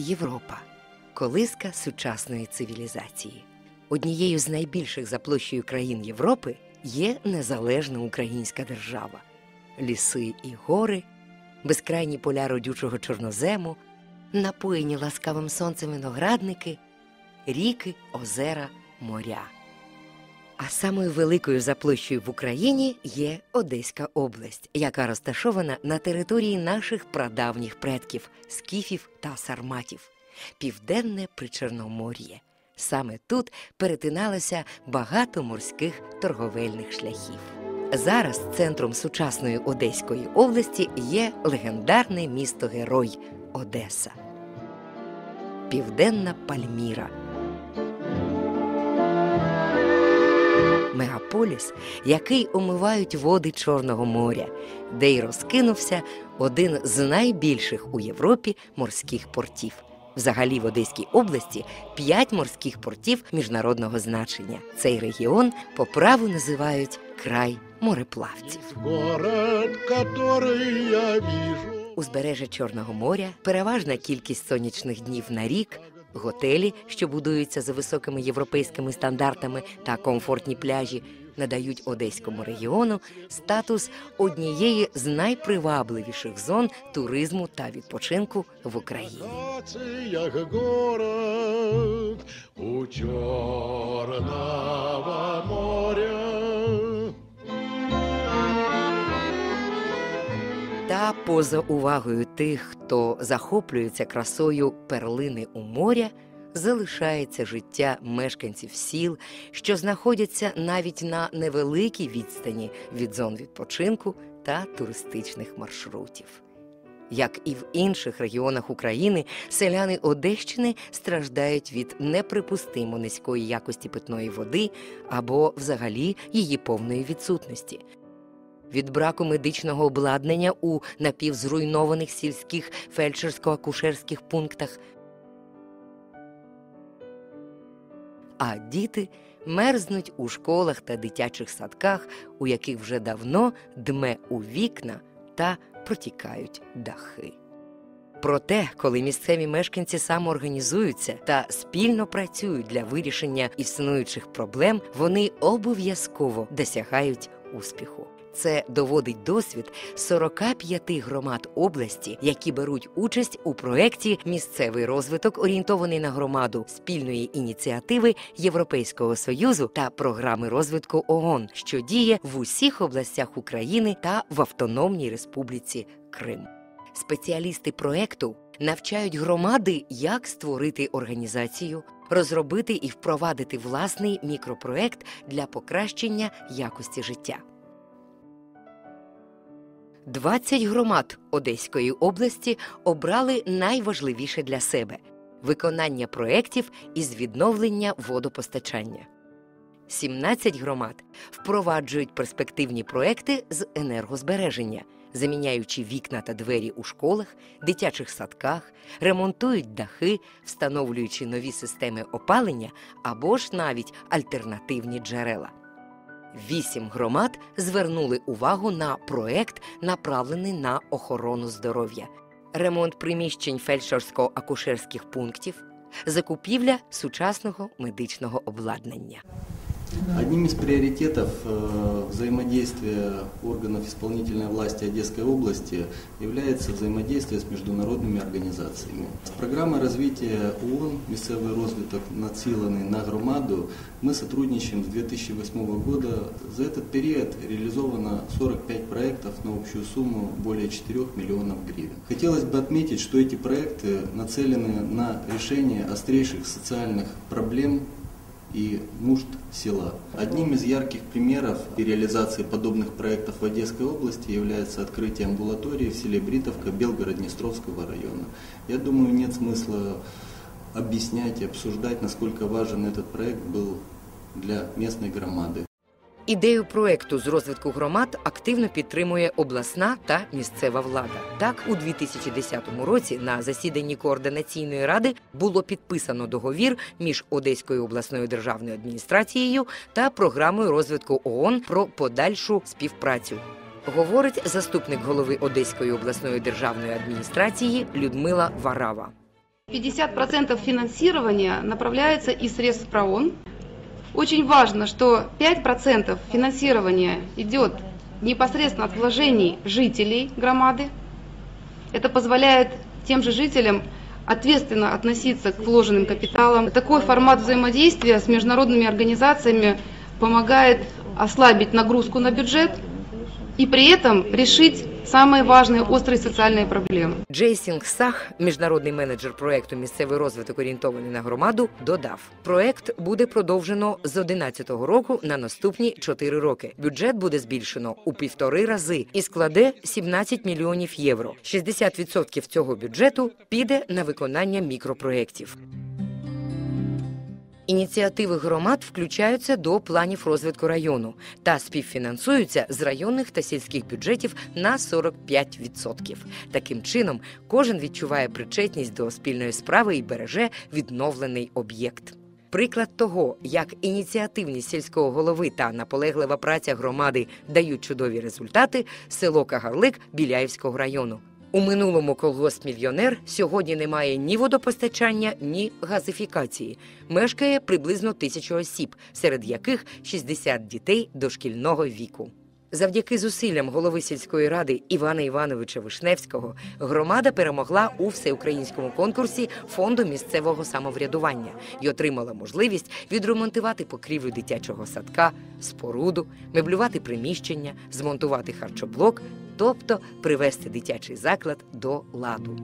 Європа колиска сучасної цивілізації. Однією з найбільших за площею країн Європи є незалежна українська держава, ліси і гори, безкрайні поля родючого чорнозему, напоєні ласкавим сонцем виноградники, ріки, озера, моря. А самою великою за площею в Україні є Одеська область, яка розташована на території наших прадавніх предків скіфів та сарматів, південне Причорномор'я. Саме тут перетиналося багато морських торговельних шляхів. Зараз центром сучасної Одеської області є легендарне місто Герой Одеса. Південна Пальміра. Мегаполіс, який омивають води Чорного моря, де й розкинувся один з найбільших у Європі морських портів. Взагалі в Одеській області п'ять морських портів міжнародного значення. Цей регіон по праву називають край мореплавців. Город, я вижу. Узбережжя Чорного моря, переважна кількість сонячних днів на рік, готелі, що будуються за високими європейськими стандартами та комфортні пляжі, надають одеському регіону статус однієї з найпривабливіших зон туризму та відпочинку в Україні. У Черного моря. Поза увагою тих, хто захоплюється красою перлини у моря, залишається життя мешканців сіл, що знаходяться навіть на невеликій відстані від зон відпочинку та туристичних маршрутів. Як і в інших регіонах України, селяни Одещини страждають від неприпустимо низької якості питної води або взагалі її повної відсутності. Від браку медичного обладнання у напівзруйнованих сільських фельдшерсько-акушерських пунктах. А діти мерзнуть у школах та дитячих садках, у яких вже давно дме у вікна та протікають дахи. Проте, коли місцеві мешканці самоорганізуються та спільно працюють для вирішення існуючих проблем, вони обов'язково досягають успіху. Це доводить досвід 45 громад області, які беруть участь у проєкті Місцевий розвиток, орієнтований на громаду спільної ініціативи Європейського союзу та програми розвитку ООН, що діє в усіх областях України та в Автономній Республіці Крим. Спеціалісти проекту навчають громади, як створити організацію, розробити і впровадити власний мікропроект для покращення якості життя. 20 громад Одеської області обрали найважливіше для себе виконання проєктів із відновлення водопостачання. 17 громад впроваджують перспективні проекти з енергозбереження, заміняючи вікна та двері у школах, дитячих садках, ремонтують дахи, встановлюючи нові системи опалення або ж навіть альтернативні джерела. Вісім громад звернули увагу на проект, направлений на охорону здоров'я, ремонт приміщень фельдшерсько-акушерських пунктів, закупівля сучасного медичного обладнання. Одним из приоритетов э, взаимодействия органов исполнительной власти Одесской области является взаимодействие с международными организациями. С программой развития ООН «Місцевий розвиток» нацеленный на громаду мы сотрудничаем с 2008 года. За этот период реализовано 45 проектов на общую сумму более 4 миллионов гривен. Хотелось бы отметить, что эти проекты нацелены на решение острейших социальных проблем и нужд села. Одним из ярких примеров реализации подобных проектов в Одесской области является открытие амбулатории в селе Бритовка Белгород-Днестровского района. Я думаю, нет смысла объяснять и обсуждать, насколько важен этот проект был для местной громады. Ідею проекту з розвитку громад активно підтримує обласна та місцева влада. Так, у 2010 році на засіданні координаційної ради було підписано договір між Одеською обласною державною адміністрацією та програмою розвитку ООН про подальшу співпрацю. Говорить заступник голови Одеської обласної державної адміністрації Людмила Варава. 50% финансирования направляется из средств ПРООН. Очень важно, что 5% финансирования идет непосредственно от вложений жителей громады. Это позволяет тем же жителям ответственно относиться к вложенным капиталам. Такой формат взаимодействия с международными организациями помогает ослабить нагрузку на бюджет и при этом решить самые важные острые социальные проблемы. Джейсінг Сах, міжнародний менеджер проекту Місцевий розвиток орієнтований на громаду, додав: проект буде продовжено з 2011 року на наступні 4 роки. Бюджет буде збільшено у півтори рази і складе 17 мільйонів євро. 60% цього бюджету піде на виконання мікропроєктів. Ініціативи громад включаються до планів розвитку району та співфінансуються з районних та сільських бюджетів на 45%. Таким чином, кожен відчуває причетність до спільної справи і береже відновлений об'єкт. Приклад того, як ініціативність сільського голови та наполеглива праця громади дають чудові результати, село Кагарлик Біляївського району. У минулому колгосп мільйонер сьогодні немає ні водопостачання, ні газифікації. Мешкає приблизно тисячу осіб, серед яких 60 дітей дошкільного віку. Завдяки зусиллям голови сільської ради Івана Івановича Вишневського громада перемогла у всеукраїнському конкурсі фонду місцевого самоврядування і отримала можливість відремонтувати покрівлю дитячого садка, споруду, меблювати приміщення, змонтувати харчоблок, тобто привести дитячий заклад до ладу.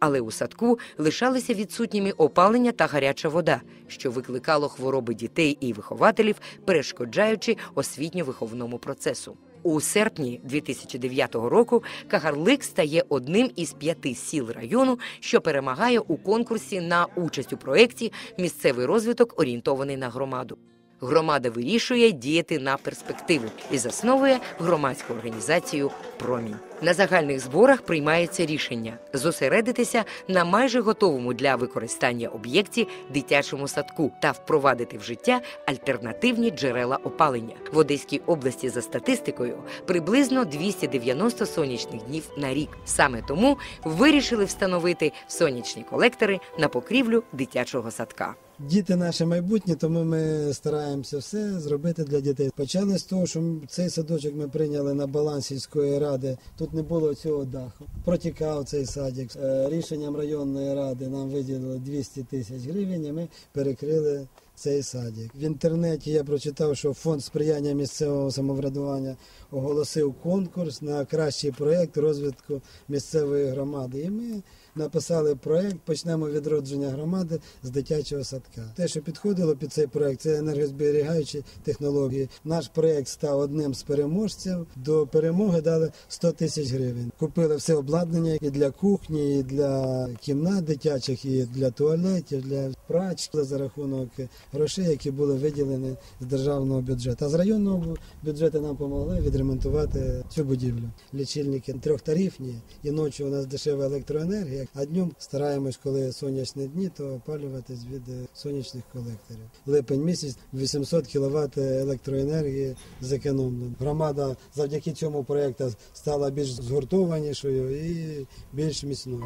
Але у садку лишалися відсутніми опалення та гаряча вода, що викликало хвороби дітей і вихователів, перешкоджаючи освітньо-виховному процесу. У серпні 2009 року Кагарлик стає одним із п'яти сіл району, що перемагає у конкурсі на участь у проєкті Місцевий розвиток орієнтований на громаду. Громада вирішує діяти на перспективу і засновує громадську організацію Промінь. На загальних зборах приймається рішення зосередитися на майже готовому для використання об'єкті дитячому садку та впровадити в життя альтернативні джерела опалення в Одеській області. За статистикою, приблизно 290 сонячних днів на рік. Саме тому вирішили встановити сонячні колектори на покрівлю дитячого садка. Діти наше майбутнє, тому ми стараємося все зробити для дітей. Почали з того, що цей садочок ми прийняли на баланс сільської ради. Тут не було цього даху. Протікав цей садик. Е, Рішенням районної ради нам виділили 200 тисяч гривень. і Ми перекрили цей садик. В інтернеті я прочитав, що фонд сприяння місцевого самоврядування оголосив конкурс на кращий проєкт розвитку місцевої громади. І ми написали проєкт Почнемо відродження громади з дитячого садка. Те, що підходило під цей проєкт, це енергозберігаючі технології. Наш проєкт став одним з переможців. До перемоги дали 100 тисяч гривень. Купили все обладнання і для кухні, і для кімнат дитячих, і для туалетів, для прач за рахунок грошей, які були виділені з державного бюджету. А з районного бюджету нам допомогли відремонтувати цю будівлю. Лічильники трьохтарифні, і ночі у нас дешева електроенергія, а днем стараємось, коли сонячні дні, то опалюватись від е, сонячних колекторів. Липень місяць 800 кВт електроенергії зекономлено. Громада завдяки цьому проєкту стала більш згуртованішою і більш міцною.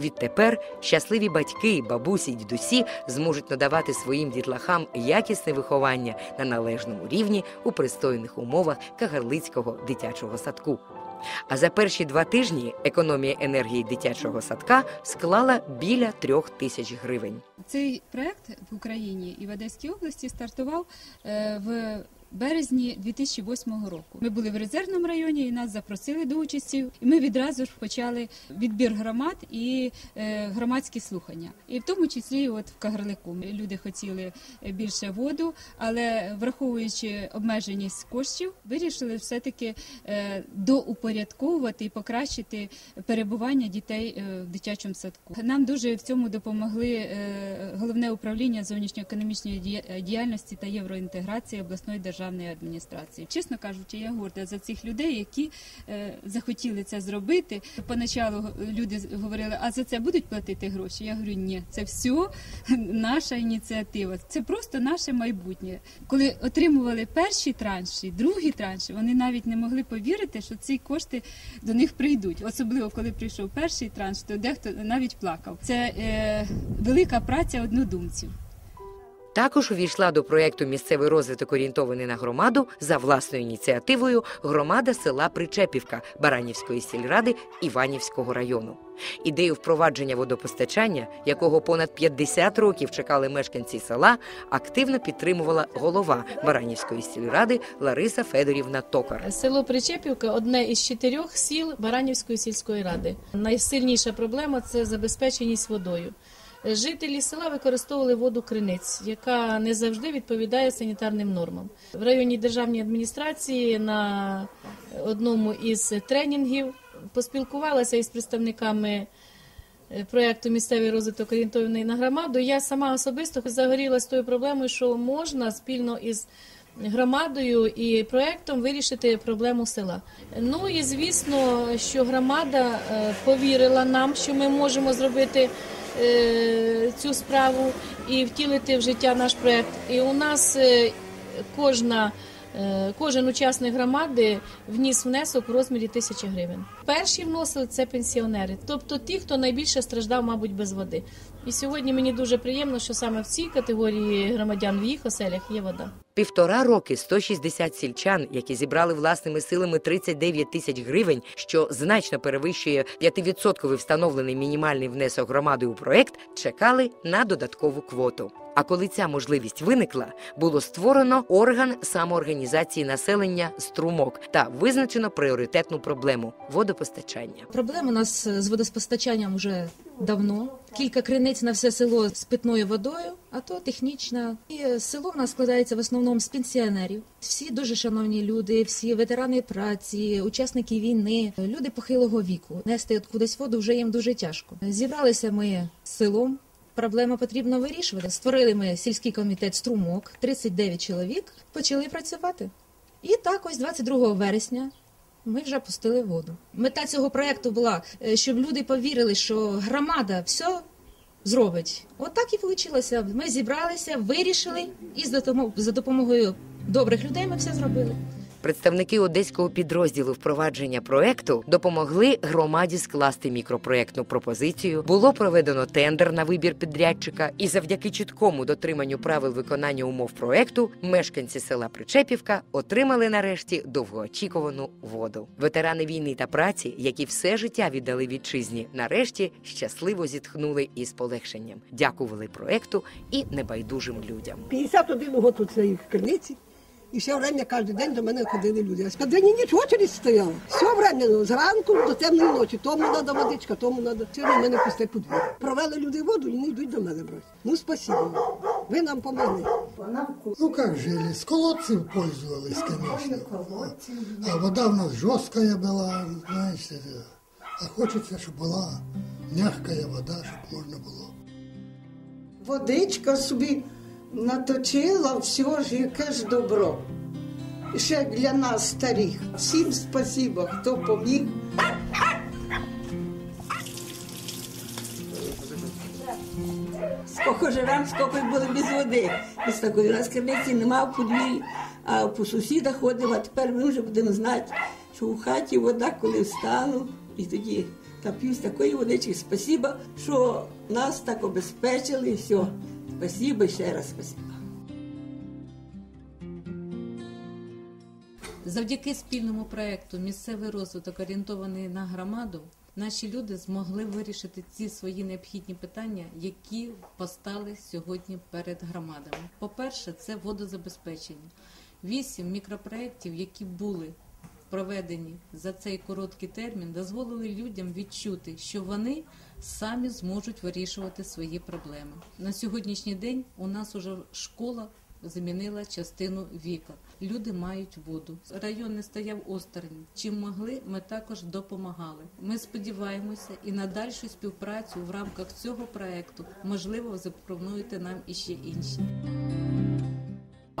Відтепер щасливі батьки, бабусі й дідусі зможуть надавати своїм дітлахам якісне виховання на належному рівні у пристойних умовах Кагарлицького дитячого садку. А за перші два тижні економія енергії дитячого садка склала біля трьох тисяч гривень. Цей проект в Україні і в Одеській області стартував е, в березні 2008 року. Ми були в резервному районі і нас запросили до участі. І ми відразу ж почали відбір громад і е, громадські слухання. І в тому числі, от в Кагарлику люди хотіли більше воду, але враховуючи обмеженість коштів, вирішили все таки е, доупорядковувати і покращити перебування дітей е, в дитячому садку. Нам дуже в цьому допомогли е, головне управління зовнішньоекономічної дія- діяльності та євроінтеграції обласної державної державної адміністрації. Чесно кажучи, я горда за цих людей, які е, захотіли це зробити. Поначалу люди говорили, а за це будуть платити гроші. Я говорю, ні, це все наша ініціатива. Це просто наше майбутнє. Коли отримували перші транші, другі транші, вони навіть не могли повірити, що ці кошти до них прийдуть. Особливо коли прийшов перший транш, то дехто навіть плакав. Це е, велика праця однодумців. Також увійшла до проєкту місцевий розвиток орієнтований на громаду за власною ініціативою громада села Причепівка Баранівської сільради Іванівського району. Ідею впровадження водопостачання, якого понад 50 років чекали мешканці села, активно підтримувала голова Баранівської сільради Лариса Федорівна Токар. Село Причепівка одне із чотирьох сіл Баранівської сільської ради. Найсильніша проблема це забезпеченість водою. Жителі села використовували воду криниць, яка не завжди відповідає санітарним нормам. В районній державній адміністрації на одному із тренінгів поспілкувалася із представниками е, проєкту Місцевий розвиток орієнтований на громаду. Я сама особисто загорілася тою проблемою, що можна спільно із громадою і проєктом вирішити проблему села. Ну і звісно, що громада е, повірила нам, що ми можемо зробити цю справу і втілити в життя наш проєкт. І у нас е, кожна. е, Кожен учасник громади вніс внесок у розмірі тисячі гривень. Перші вносили це пенсіонери, тобто ті, хто найбільше страждав, мабуть, без води. І сьогодні мені дуже приємно, що саме в цій категорії громадян в їх оселях є вода. Півтора роки 160 сільчан, які зібрали власними силами 39 тисяч гривень, що значно перевищує 5% встановлений мінімальний внесок громади у проект, чекали на додаткову квоту. А коли ця можливість виникла, було створено орган самоорганізації населення струмок та визначено пріоритетну проблему водопостачання. Проблема у нас з водопостачанням вже давно. Кілька криниць на все село з питною водою, а то технічна. І село в нас складається в основному з пенсіонерів. Всі дуже шановні люди, всі ветерани праці, учасники війни, люди похилого віку. Нести от кудись воду вже їм дуже тяжко. Зібралися ми з селом. Проблему потрібно вирішувати. Створили ми сільський комітет струмок, 39 чоловік, почали працювати. І так, ось 22 вересня ми вже пустили воду. Мета цього проекту була, е, щоб люди повірили, що громада все зробить. От так і вийшло. Ми зібралися, вирішили, і за допомогою добрих людей ми все зробили. Представники одеського підрозділу впровадження проекту допомогли громаді скласти мікропроектну пропозицію. Було проведено тендер на вибір підрядчика, і завдяки чіткому дотриманню правил виконання умов проекту мешканці села Причепівка отримали нарешті довгоочікувану воду. Ветерани війни та праці, які все життя віддали вітчизні, нарешті щасливо зітхнули із полегшенням, дякували проекту і небайдужим людям. 51 год у цій криниці. І все время кожен день до мене ходили люди. А дві ніч в очередь стояла. Все время ну, зранку до темної ночі. Тому треба водичка, тому треба. Це на мене пусте подвір'я. Провели люди воду і не йдуть до мене брати. Ну спасибо. Ви нам помогли. Ну как жили, с колодцев пользовались, конечно. А вода у нас жесткая была, знаешь, это, а хочется, чтобы была мягкая вода, чтобы можно было. Водичка собі наточила, все ж яке ж добро. Ще для нас старих. Всім спасибо, хто поміг. Сколько живемо, сколько були без води. Без такої криниці нема в подвір'ї, а по сусідах ходимо, а тепер ми вже будемо знати, що у хаті вода, коли встану, і тоді нап'ю з такої водички. Спасіба, що нас так обезпечили, і все. Спасибо ще раз спасибо. Завдяки спільному проекту Місцевий розвиток орієнтований на громаду. Наші люди змогли вирішити ці свої необхідні питання, які постали сьогодні перед громадами. По-перше, це водозабезпечення. Вісім мікропроєктів, які були проведені за цей короткий термін, дозволили людям відчути, що вони самі зможуть вирішувати свої проблеми. На сьогоднішній день у нас уже школа замінила частину віка. Люди мають воду. Район не стояв осторонь. Чим могли, ми також допомагали. Ми сподіваємося і на дальшу співпрацю в рамках цього проекту можливо запропонуєте нам іще інші.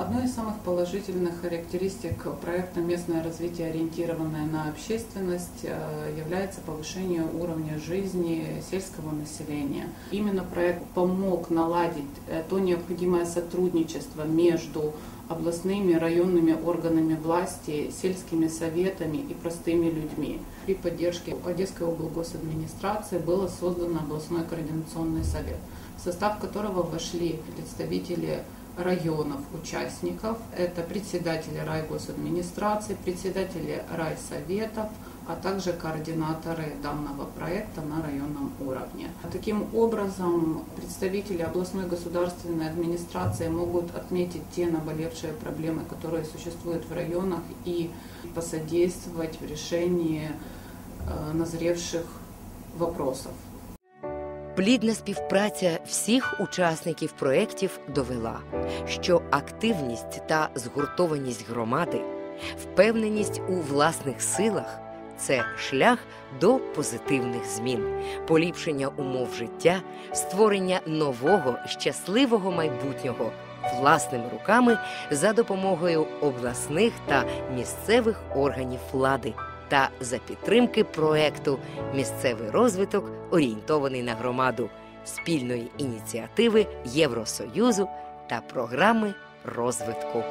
Одной из самых положительных характеристик проекта «Местное развитие, ориентированное на общественность» э, является повышение уровня жизни сельского населения. Именно проект помог наладить то необходимое сотрудничество между областными, районными органами власти, сельскими советами и простыми людьми. При поддержке Одесской облгосадминистрации было создано областной координационный совет, в состав которого вошли представители районов участников. Это председатели райгосадминистрации, председатели райсоветов, а также координаторы данного проекта на районном уровне. Таким образом, представители областной государственной администрации могут отметить те наболевшие проблемы, которые существуют в районах и посодействовать в решении э, назревших вопросов. Плідна співпраця всіх учасників проєктів довела, що активність та згуртованість громади, впевненість у власних силах це шлях до позитивних змін, поліпшення умов життя, створення нового щасливого майбутнього власними руками за допомогою обласних та місцевих органів влади та за підтримки проекту Місцевий розвиток орієнтований на громаду спільної ініціативи Євросоюзу та програми розвитку.